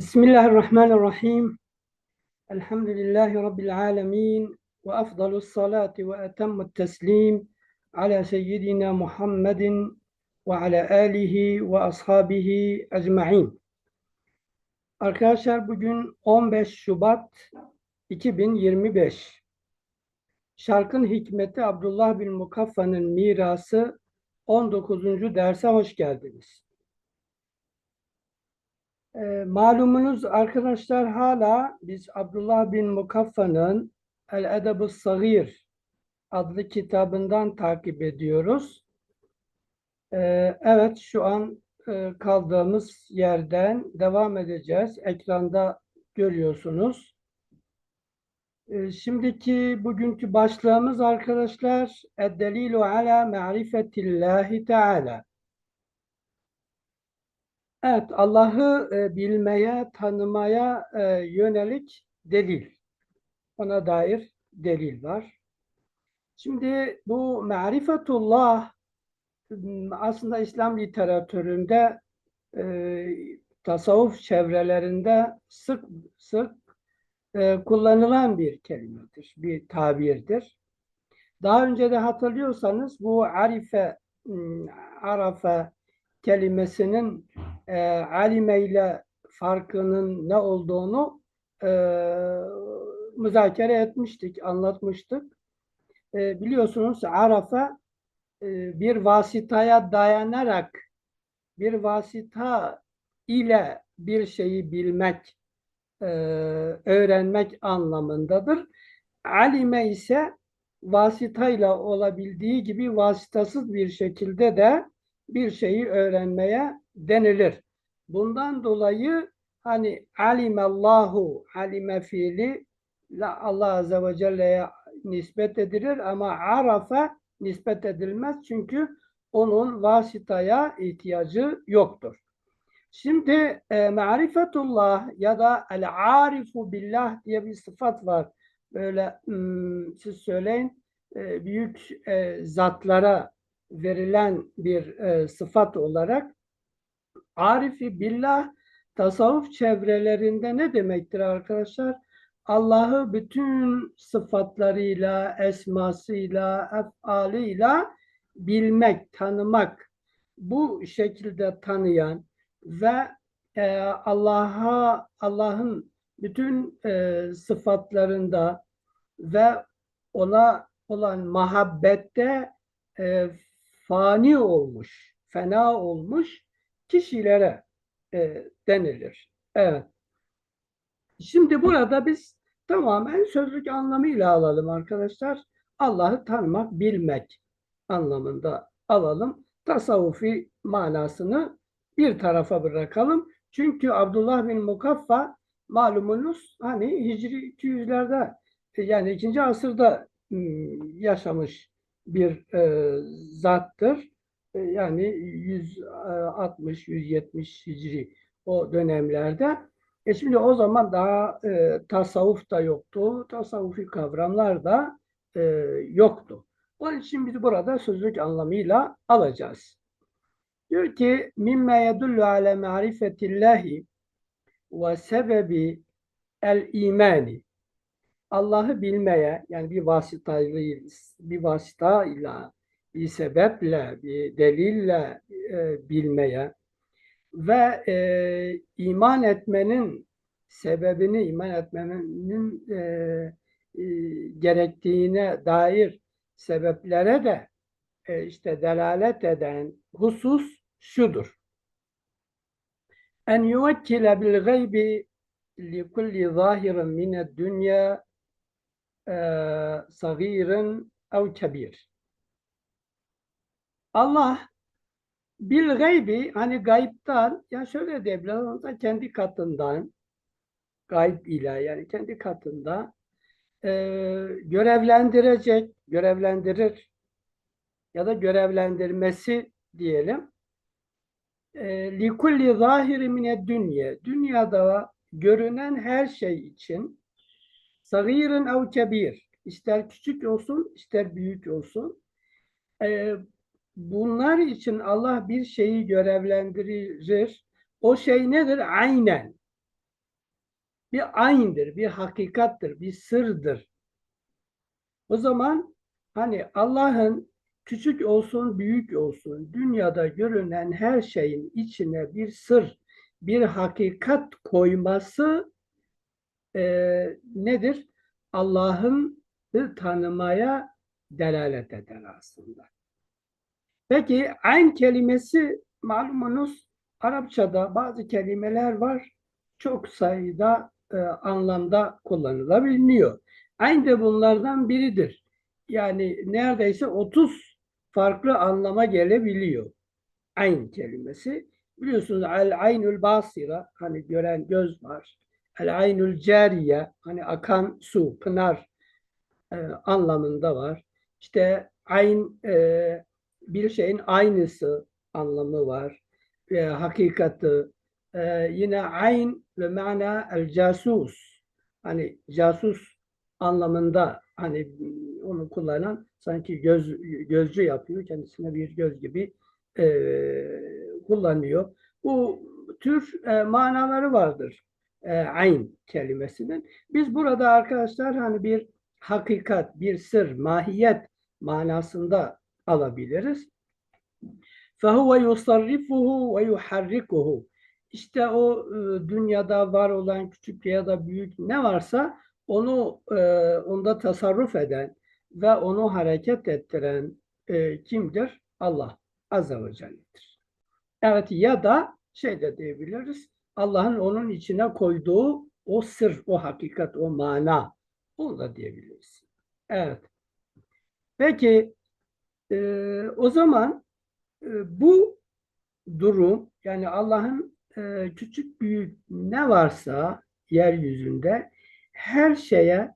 Bismillahirrahmanirrahim. Elhamdülillahi Rabbil alemin. Ve afdalus salati ve etemmut teslim ala seyyidina Muhammedin ve ala alihi ve ashabihi ecma'in. Arkadaşlar bugün 15 Şubat 2025. Şarkın Hikmeti Abdullah bin Mukaffa'nın mirası 19. derse hoş geldiniz. E, malumunuz arkadaşlar hala biz Abdullah bin Mukaffa'nın El Edeb-ı Sagir adlı kitabından takip ediyoruz. E, evet şu an e, kaldığımız yerden devam edeceğiz. Ekranda görüyorsunuz. E, şimdiki bugünkü başlığımız arkadaşlar Eddelilu ala ma'rifetillahi teala. Evet, Allah'ı e, bilmeye, tanımaya e, yönelik delil. Ona dair delil var. Şimdi bu marifetullah aslında İslam literatüründe e, tasavvuf çevrelerinde sık sık e, kullanılan bir kelimedir, bir tabirdir. Daha önce de hatırlıyorsanız bu arife, arafe kelimesinin e, alime ile farkının ne olduğunu e, müzakere etmiştik, anlatmıştık. E, biliyorsunuz Arafa e, bir vasıtaya dayanarak bir vasıta ile bir şeyi bilmek, e, öğrenmek anlamındadır. Alime ise vasıtayla olabildiği gibi vasıtasız bir şekilde de bir şeyi öğrenmeye denilir. Bundan dolayı hani alimallahu alime fiili Allah Azze ve Celle'ye nispet edilir ama arafa nispet edilmez çünkü onun vasıtaya ihtiyacı yoktur. Şimdi e, marifetullah ya da el arifu billah diye bir sıfat var. Böyle hmm, siz söyleyin e, büyük e, zatlara verilen bir e, sıfat olarak Arifi billah tasavvuf çevrelerinde ne demektir arkadaşlar? Allah'ı bütün sıfatlarıyla, esmasıyla, efalıyla bilmek, tanımak, bu şekilde tanıyan ve e, Allah'a Allah'ın bütün e, sıfatlarında ve ona olan mahabbette e, fani olmuş, fena olmuş kişilere e, denilir. Evet. Şimdi burada biz tamamen sözlük anlamıyla alalım arkadaşlar. Allah'ı tanımak, bilmek anlamında alalım. Tasavvufi manasını bir tarafa bırakalım. Çünkü Abdullah bin Mukaffa malumunuz hani Hicri 200'lerde yani ikinci asırda yaşamış bir e, zattır. E, yani 160, 170 Hicri o dönemlerde. E şimdi o zaman daha e, tasavvuf da yoktu, tasavvufi kavramlar da e, yoktu. Onun için biz burada sözlük anlamıyla alacağız. Diyor ki mimme yedullu ala marifetillahi ve sebebi el imani Allah'ı bilmeye yani bir vasıtayla bir vasıtayla bir sebeple bir delille e, bilmeye ve e, iman etmenin sebebini iman etmenin e, e, gerektiğine dair sebeplere de e, işte delalet eden husus şudur. En yuvekkile bil gaybi li kulli zahirin mined dünya sagirin ev kebir. Allah bil gaybi hani gayiptan ya şöyle diyebiliriz kendi katından gayb ile yani kendi katında e, görevlendirecek, görevlendirir ya da görevlendirmesi diyelim. Likulli zahiri mine dünya. Dünyada görünen her şey için Sagirin ev kebir. İster küçük olsun, ister büyük olsun. Ee, bunlar için Allah bir şeyi görevlendirir. O şey nedir? Aynen. bir aynıdır, bir hakikattır, bir sırdır. O zaman hani Allah'ın küçük olsun, büyük olsun, dünyada görünen her şeyin içine bir sır, bir hakikat koyması e, nedir? Allah'ın tanımaya delalet eder aslında. Peki ayn kelimesi malumunuz Arapçada bazı kelimeler var. Çok sayıda e, anlamda kullanılabiliyor. Ayn de bunlardan biridir. Yani neredeyse 30 farklı anlama gelebiliyor. Ayn kelimesi. Biliyorsunuz el aynül basira hani gören göz var. El aynül cariye hani akan su, pınar e, anlamında var. İşte ayn e, bir şeyin aynısı anlamı var. E, hakikati. E, yine ayn ve mana el casus. Hani casus anlamında hani onu kullanan sanki göz gözcü yapıyor. Kendisine bir göz gibi e, kullanıyor. Bu tür e, manaları vardır. E, ayn kelimesinin. Biz burada arkadaşlar hani bir hakikat, bir sır, mahiyet manasında alabiliriz. فَهُوَ يُصَرِّفُهُ وَيُحَرِّكُهُ İşte o e, dünyada var olan küçük ya da büyük ne varsa onu e, onda tasarruf eden ve onu hareket ettiren e, kimdir? Allah Azze ve Celle'dir. Evet ya da şey de diyebiliriz. Allah'ın onun içine koyduğu o sır, o hakikat, o mana. Onu da diyebiliriz. Evet. Peki e, o zaman e, bu durum yani Allah'ın e, küçük büyük ne varsa yeryüzünde her şeye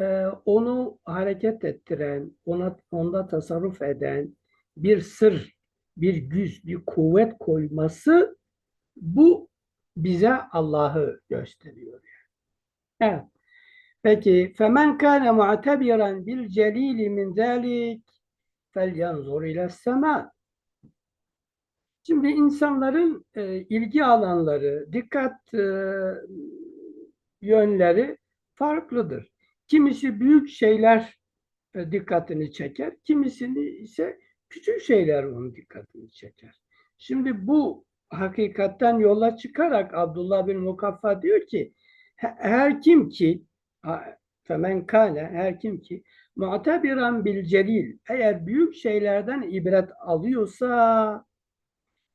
e, onu hareket ettiren, ona onda tasarruf eden bir sır, bir güç, bir kuvvet koyması bu bize Allah'ı gösteriyor. Evet. Peki femen kana mu'tebiran bil celili min felyanzur ila sema. Şimdi insanların e, ilgi alanları, dikkat e, yönleri farklıdır. Kimisi büyük şeyler e, dikkatini çeker, kimisini ise küçük şeyler onun dikkatini çeker. Şimdi bu hakikatten yola çıkarak Abdullah bin Mukaffa diyor ki her kim ki femen kâne her kim ki mu'tebiran bil celil. Eğer büyük şeylerden ibret alıyorsa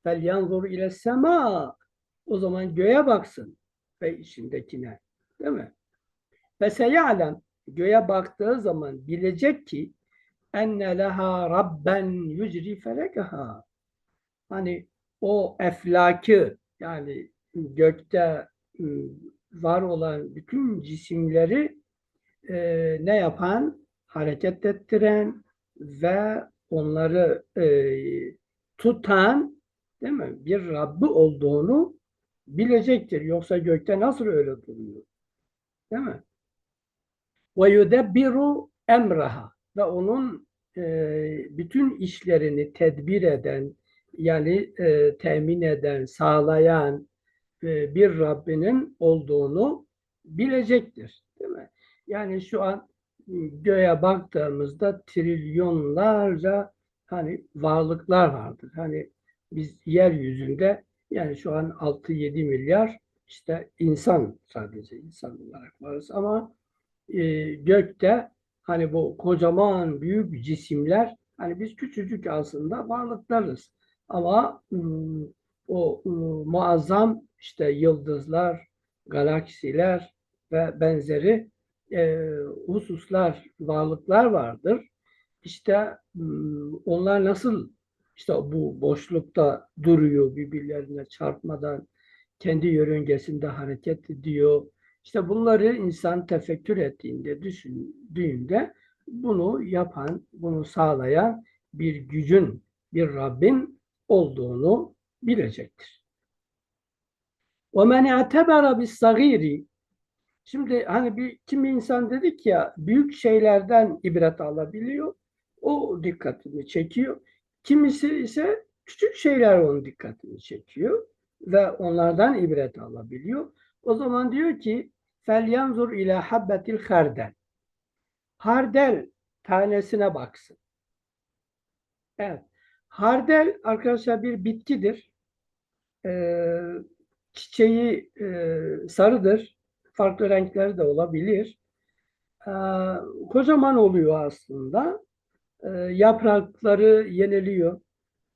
fel yanzur ile sema. O zaman göğe baksın ve içindekine değil mi? Ve seyalem göğe baktığı zaman bilecek ki enne leha rabben yücri felekaha. Hani o eflakı yani gökte ıı, var olan bütün cisimleri e, ne yapan? Hareket ettiren ve onları e, tutan değil mi? Bir Rabbi olduğunu bilecektir. Yoksa gökte nasıl öyle duruyor? Değil mi? Ve yudebbiru emraha ve onun e, bütün işlerini tedbir eden yani e, temin eden, sağlayan, e, bir Rabbinin olduğunu bilecektir. Değil mi? Yani şu an ıı, göğe baktığımızda trilyonlarca hani varlıklar vardır. Hani biz yeryüzünde yani şu an 6-7 milyar işte insan sadece insan olarak varız ama e, gökte hani bu kocaman büyük cisimler hani biz küçücük aslında varlıklarız. Ama o muazzam işte yıldızlar, galaksiler ve benzeri e, hususlar, varlıklar vardır. İşte onlar nasıl işte bu boşlukta duruyor birbirlerine çarpmadan kendi yörüngesinde hareket ediyor. İşte bunları insan tefekkür ettiğinde, düşündüğünde bunu yapan, bunu sağlayan bir gücün, bir Rabbin olduğunu bilecektir. وَمَنْ اَعْتَبَرَ بِالصَّغِيرِ Şimdi hani bir kimi insan dedik ya büyük şeylerden ibret alabiliyor. O dikkatini çekiyor. Kimisi ise küçük şeyler onun dikkatini çekiyor ve onlardan ibret alabiliyor. O zaman diyor ki felyanzur ila habbetil hardel. Hardel tanesine baksın. Evet. Hardel arkadaşlar bir bitkidir. Ee, çiçeği e, sarıdır. Farklı renkleri de olabilir. Ee, kocaman oluyor aslında. Ee, yaprakları yeniliyor.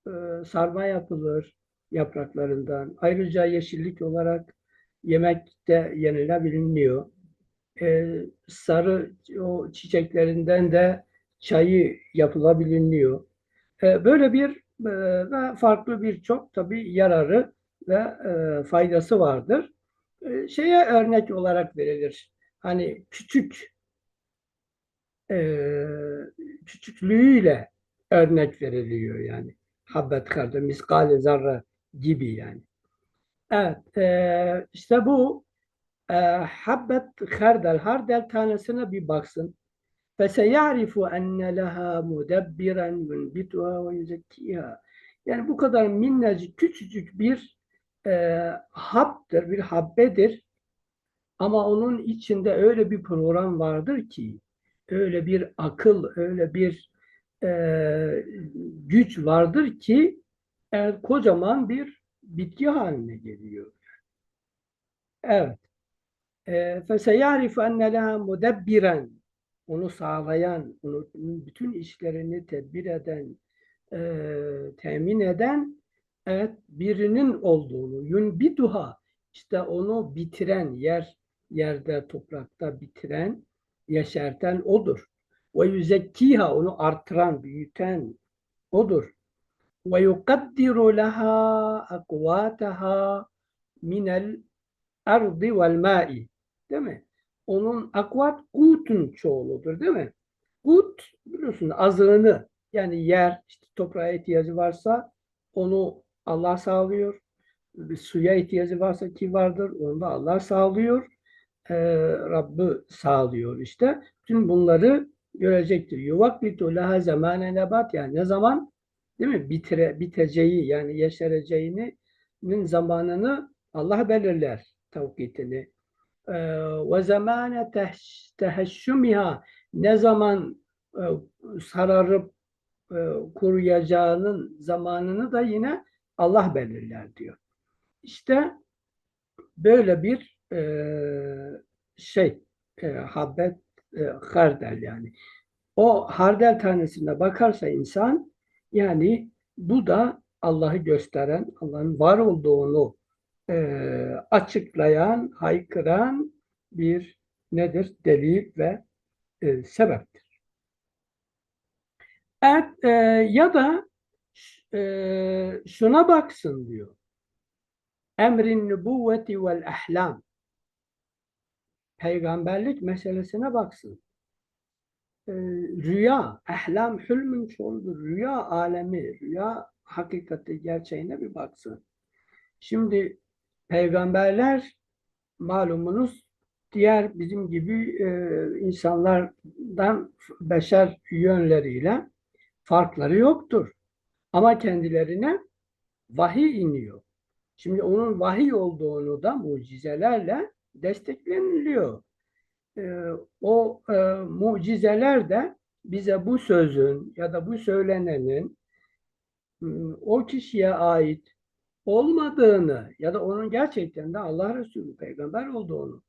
Ee, sarma yapılır yapraklarından. Ayrıca yeşillik olarak yemekte yenilebiliyor. Ee, sarı o çiçeklerinden de çayı yapılabiliyor. Ee, böyle bir e, ve farklı birçok tabii yararı ve e, faydası vardır. E, şeye örnek olarak verilir. Hani küçük e, küçüklüğüyle örnek veriliyor yani. Habbet karda miskale zarra gibi yani. Evet, e, işte bu e, habbet hardel, hardel tanesine bir baksın. فَسَيَعْرِفُ اَنَّ لَهَا مُدَبِّرًا يُنْبِتُهَا وَيُزَكِّيهَا Yani bu kadar minnacık, küçücük bir e, haptır, bir habbedir. Ama onun içinde öyle bir program vardır ki, öyle bir akıl, öyle bir e, güç vardır ki e, kocaman bir bitki haline geliyor. Evet. فَسَيَعْرِفُ اَنَّ لَهَا مُدَبِّرًا onu sağlayan, onun bütün işlerini tedbir eden, e, temin eden evet birinin olduğunu, yunbituha işte onu bitiren, yer yerde, toprakta bitiren, yeşerten odur. Ve yüzekkiha onu artıran, büyüten odur. Ve yukaddiru laha akvataha minel ardi vel ma'i. Değil mi? Onun akvat kutun çoğuludur değil mi? Kut biliyorsun azığını yani yer işte toprağa ihtiyacı varsa onu Allah sağlıyor. Bir suya ihtiyacı varsa ki vardır onu da Allah sağlıyor. Ee, Rabbı sağlıyor işte. Tüm bunları görecektir. Yuvakbitu laha zamane nebat yani ne zaman değil mi? Bitire, biteceği yani yeşereceğinin zamanını Allah belirler tevkitini ve zamane teheşşümiha ne zaman e, sararıp e, kuruyacağının zamanını da yine Allah belirler diyor. İşte böyle bir e, şey habbet hardel yani. O hardel tanesine bakarsa insan yani bu da Allah'ı gösteren, Allah'ın var olduğunu e, açıklayan, haykıran bir nedir? Delil ve e, sebeptir. Evet, e, ya da e, şuna baksın diyor. Emrin nübüvveti vel ahlam. Peygamberlik meselesine baksın. E, rüya, ahlam hülmün çoğuldur. Rüya alemi, rüya hakikati gerçeğine bir baksın. Şimdi peygamberler malumunuz diğer bizim gibi e, insanlardan beşer yönleriyle farkları yoktur. Ama kendilerine vahiy iniyor. Şimdi onun vahiy olduğunu da mucizelerle destekleniliyor. E, o e, mucizeler de bize bu sözün ya da bu söylenenin o kişiye ait olmadığını ya da onun gerçekten de Allah Resulü peygamber olduğunu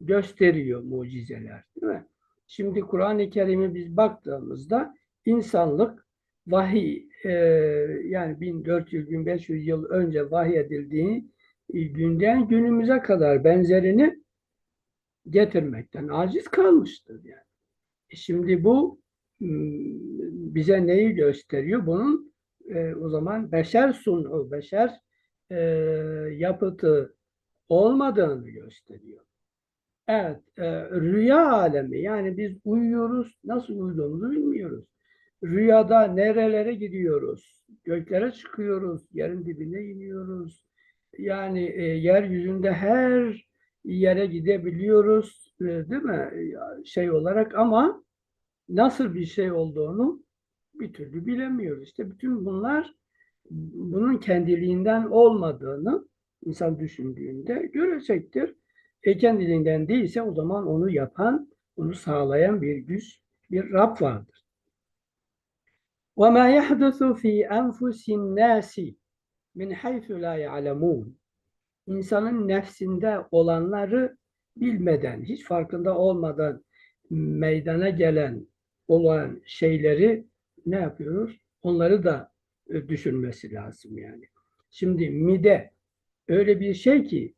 gösteriyor mucizeler değil mi? Şimdi Kur'an-ı Kerim'e biz baktığımızda insanlık vahiy e, yani 1400-1500 yıl önce vahiy edildiği günden günümüze kadar benzerini getirmekten aciz kalmıştır yani. E şimdi bu bize neyi gösteriyor? Bunun e, o zaman beşer sunu, beşer e, yapıtı olmadığını gösteriyor. Evet, e, rüya alemi yani biz uyuyoruz, nasıl uyuduğumuzu bilmiyoruz. Rüyada nerelere gidiyoruz, göklere çıkıyoruz, yerin dibine iniyoruz. Yani e, yeryüzünde her yere gidebiliyoruz, e, değil mi? Şey olarak ama nasıl bir şey olduğunu bir türlü bilemiyoruz. İşte bütün bunlar bunun kendiliğinden olmadığını insan düşündüğünde görecektir. E kendiliğinden değilse o zaman onu yapan, onu sağlayan bir güç, bir Rab vardır. وَمَا يَحْدُثُ فِي أَنْفُسِ النَّاسِ مِنْ حَيْثُ لَا يَعْلَمُونَ İnsanın nefsinde olanları bilmeden, hiç farkında olmadan meydana gelen olan şeyleri ne yapıyoruz? Onları da e, düşünmesi lazım yani. Şimdi mide öyle bir şey ki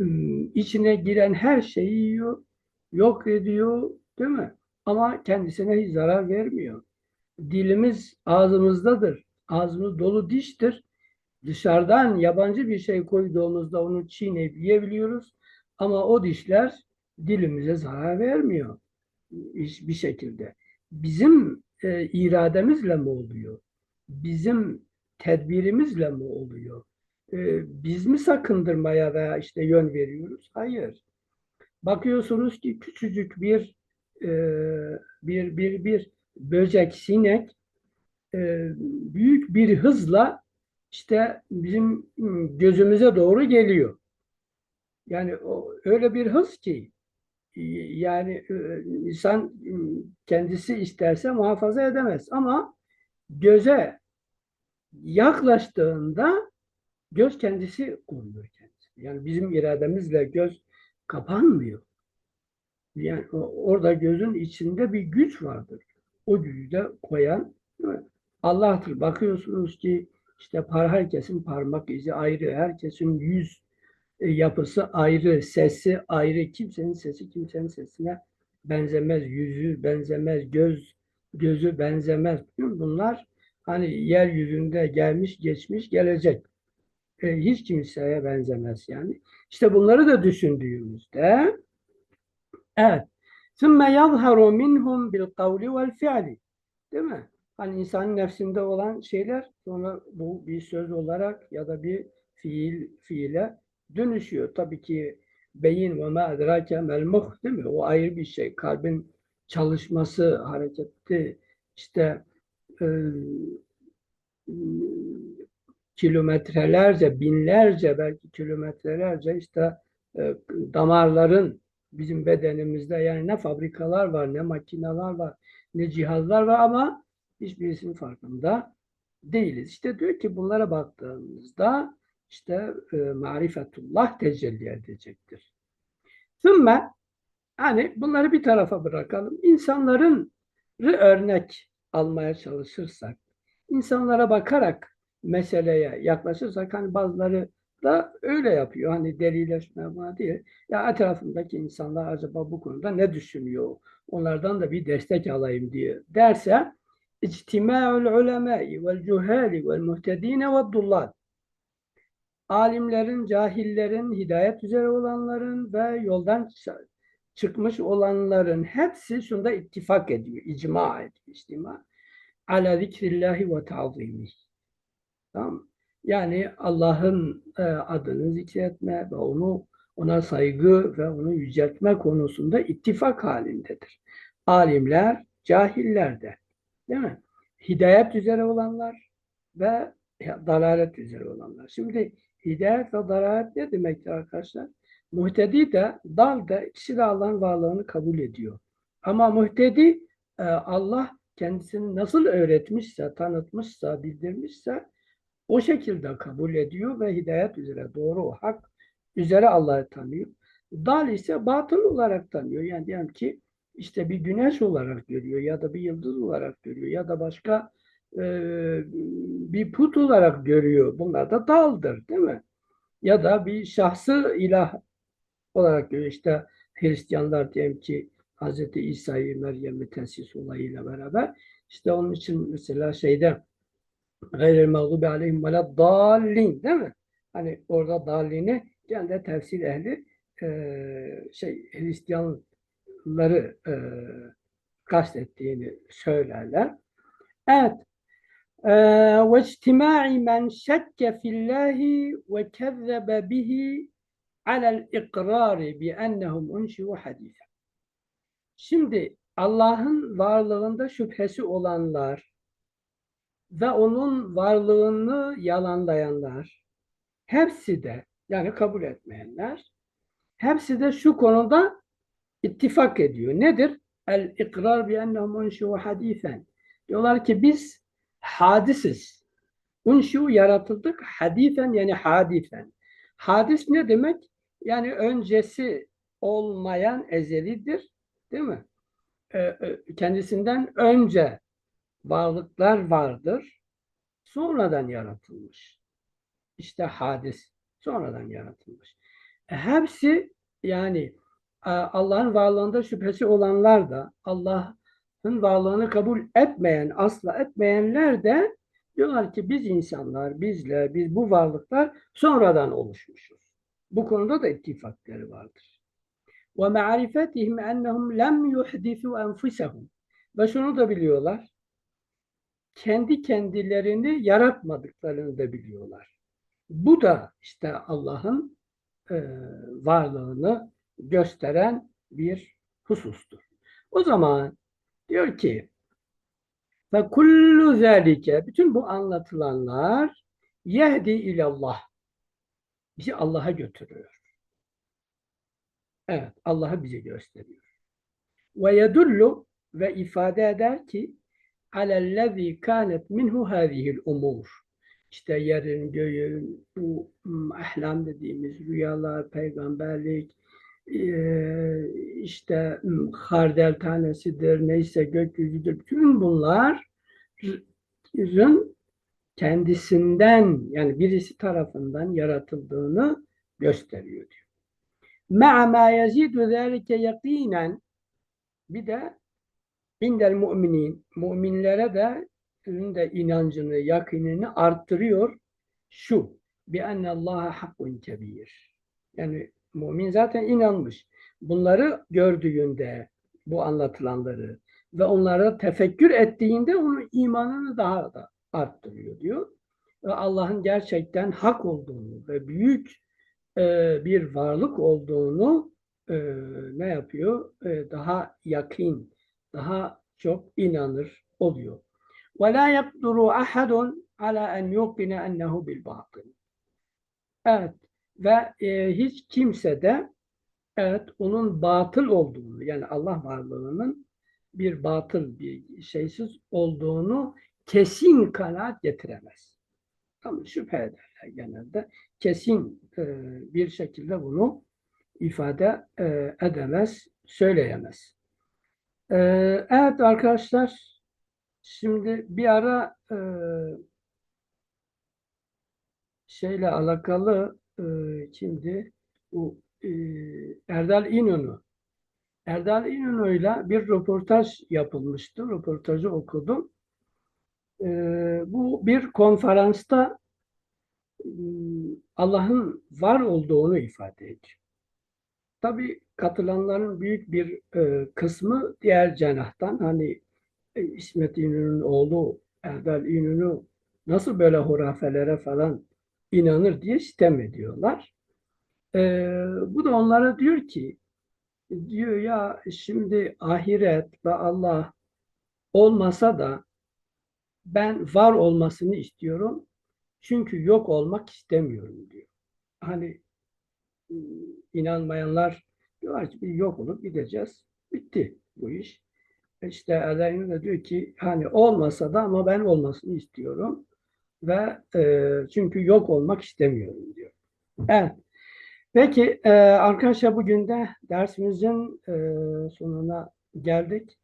ım, içine giren her şeyi yiyor, yok ediyor, değil mi? Ama kendisine hiç zarar vermiyor. Dilimiz ağzımızdadır. Ağzımız dolu diştir. Dışarıdan yabancı bir şey koyduğumuzda onu çiğneyip yiyebiliyoruz. Ama o dişler dilimize zarar vermiyor hiçbir şekilde. Bizim e, irademizle mi oluyor? Bizim tedbirimizle mi oluyor? E, biz mi sakındırmaya veya işte yön veriyoruz? Hayır. Bakıyorsunuz ki küçücük bir e, bir bir bir böcek, sinek e, büyük bir hızla işte bizim gözümüze doğru geliyor. Yani o öyle bir hız ki e, yani e, insan kendisi isterse muhafaza edemez ama göze yaklaştığında göz kendisi koruyor kendisi. Yani bizim irademizle göz kapanmıyor. Yani orada gözün içinde bir güç vardır. O gücü de koyan? Allah'tır. Bakıyorsunuz ki işte par herkesin parmak izi ayrı, herkesin yüz e, yapısı ayrı, sesi ayrı. Kimsenin sesi kimsenin sesine benzemez, yüzü benzemez, göz gözü benzemez. Bunlar hani yeryüzünde gelmiş, geçmiş, gelecek. E, hiç kimseye benzemez yani. İşte bunları da düşündüğümüzde evet. ثُمَّ يَظْهَرُ مِنْهُمْ بِالْقَوْلِ وَالْفِعْلِ Değil mi? Hani insanın nefsinde olan şeyler sonra bu bir söz olarak ya da bir fiil fiile dönüşüyor. Tabii ki beyin ve ma edrake mel muh değil mi? O ayrı bir şey. Kalbin çalışması, hareketi işte e, kilometrelerce, binlerce belki kilometrelerce işte e, damarların bizim bedenimizde yani ne fabrikalar var, ne makineler var, ne cihazlar var ama hiçbirisinin farkında değiliz. İşte diyor ki bunlara baktığımızda işte e, marifetullah tecelli edecektir. Sümme hani bunları bir tarafa bırakalım. İnsanların örnek almaya çalışırsak, insanlara bakarak meseleye yaklaşırsak hani bazıları da öyle yapıyor. Hani delileşme buna değil. Ya etrafındaki insanlar acaba bu konuda ne düşünüyor? Onlardan da bir destek alayım diye derse İctima'ul ulemâ'i vel cuhâli vel muhtedîne ve dullal alimlerin, cahillerin, hidayet üzere olanların ve yoldan çıkmış olanların hepsi şunda ittifak ediyor, icma ediyor, istima. Ala zikrillahi ve ta'zimihi. Tamam? Yani Allah'ın e, adını zikretme ve onu ona saygı ve onu yüceltme konusunda ittifak halindedir. Alimler, cahiller de. Değil mi? Hidayet üzere olanlar ve dalalet üzere olanlar. Şimdi hidayet ve dalalet ne demektir arkadaşlar? Muhtedi de dal da ikisi de Allah'ın varlığını kabul ediyor. Ama muhtedi e, Allah kendisini nasıl öğretmişse, tanıtmışsa, bildirmişse o şekilde kabul ediyor ve hidayet üzere, doğru, hak üzere Allah'ı tanıyor. Dal ise batıl olarak tanıyor. Yani diyelim ki işte bir güneş olarak görüyor ya da bir yıldız olarak görüyor ya da başka e, bir put olarak görüyor. Bunlar da daldır değil mi? Ya da bir şahsı ilah olarak görüyor. İşte Hristiyanlar diyelim ki Hz. İsa'yı Meryem'i tesis olayıyla beraber işte onun için mesela şeyde gayril mağdubi aleyhim ve dallin değil mi? Hani orada dallini genelde tefsir ehli e, şey Hristiyanları e, kastettiğini söylerler. Evet. Ve içtimai men şekke fillahi ve kezzebe bihi alel ikrari bi ennehum unşivu hadise. Şimdi Allah'ın varlığında şüphesi olanlar ve onun varlığını yalanlayanlar hepsi de yani kabul etmeyenler hepsi de şu konuda ittifak ediyor. Nedir? El ikrar bi ennehum unşu hadisen. Diyorlar ki biz hadisiz. Unşu yaratıldık. Hadisen yani hadisen. Hadis ne demek? Yani öncesi olmayan ezelidir. Değil mi? Ee, e, kendisinden önce varlıklar vardır. Sonradan yaratılmış. İşte hadis. Sonradan yaratılmış. E, Hepsi yani e, Allah'ın varlığında şüphesi olanlar da Allah'ın varlığını kabul etmeyen, asla etmeyenler de diyorlar ki biz insanlar, bizler, biz bu varlıklar sonradan oluşmuşuz. Bu konuda da ittifakları vardır. Ve ma'rifetihim ennehum lem enfusahum. Ve şunu da biliyorlar. Kendi kendilerini yaratmadıklarını da biliyorlar. Bu da işte Allah'ın e, varlığını gösteren bir husustur. O zaman diyor ki ve kullu zalike bütün bu anlatılanlar yehdi ilallah bizi Allah'a götürüyor. Evet, Allah'ı bize gösteriyor. Ve yedullu ve ifade eder ki alellezî kânet minhu hâzihil umur. İşte yerin, göğün, bu hmm, ahlam dediğimiz rüyalar, peygamberlik, eee, işte hmm, hardel tanesidir, neyse gökyüzüdür. Bütün bunların kendisinden yani birisi tarafından yaratıldığını gösteriyor diyor. مَعَ مَا يَزِيدُ ذَٰلِكَ يَقِينًا Bir de indel müminin, müminlere de da inancını, yakinini arttırıyor. Şu, bi enne Allaha hakkun kebir. Yani mümin zaten inanmış. Bunları gördüğünde, bu anlatılanları ve onlara tefekkür ettiğinde onun imanını daha da arttırıyor diyor. Ve Allah'ın gerçekten hak olduğunu ve büyük e, bir varlık olduğunu e, ne yapıyor? E, daha yakın, daha çok inanır oluyor. وَلَا يَقْدُرُ أَحَدٌ عَلَى أَنْ يُقِنَ أَنَّهُ بِالْبَاطِلِ Evet ve e, hiç kimse de evet onun batıl olduğunu yani Allah varlığının bir batıl bir şeysiz olduğunu kesin kanaat getiremez. Ama şüphe ederler genelde. Kesin e, bir şekilde bunu ifade e, edemez, söyleyemez. E, evet arkadaşlar, şimdi bir ara e, şeyle alakalı e, şimdi bu e, Erdal İnönü Erdal İnönü'yle bir röportaj yapılmıştı. Röportajı okudum. E, bu bir konferansta e, Allah'ın var olduğunu ifade ediyor. Tabii katılanların büyük bir e, kısmı diğer cenahtan hani e, İsmet İnönü'nün oğlu Erdal İnönü nasıl böyle hurafelere falan inanır diye sitem ediyorlar. E, bu da onlara diyor ki diyor ya şimdi ahiret ve Allah olmasa da ben var olmasını istiyorum. Çünkü yok olmak istemiyorum diyor. Hani inanmayanlar diyorlar ki yok olup gideceğiz. Bitti bu iş. İşte Erdem de diyor ki hani olmasa da ama ben olmasını istiyorum ve e, çünkü yok olmak istemiyorum diyor. Evet. Peki e, arkadaşlar bugün de dersimizin e, sonuna geldik.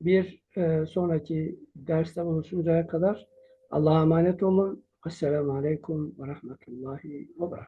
Bir e, sonraki derste buluşuncaya kadar Allah'a emanet olun. Esselamu Aleyküm ve Rahmetullahi ve Berekatuhu.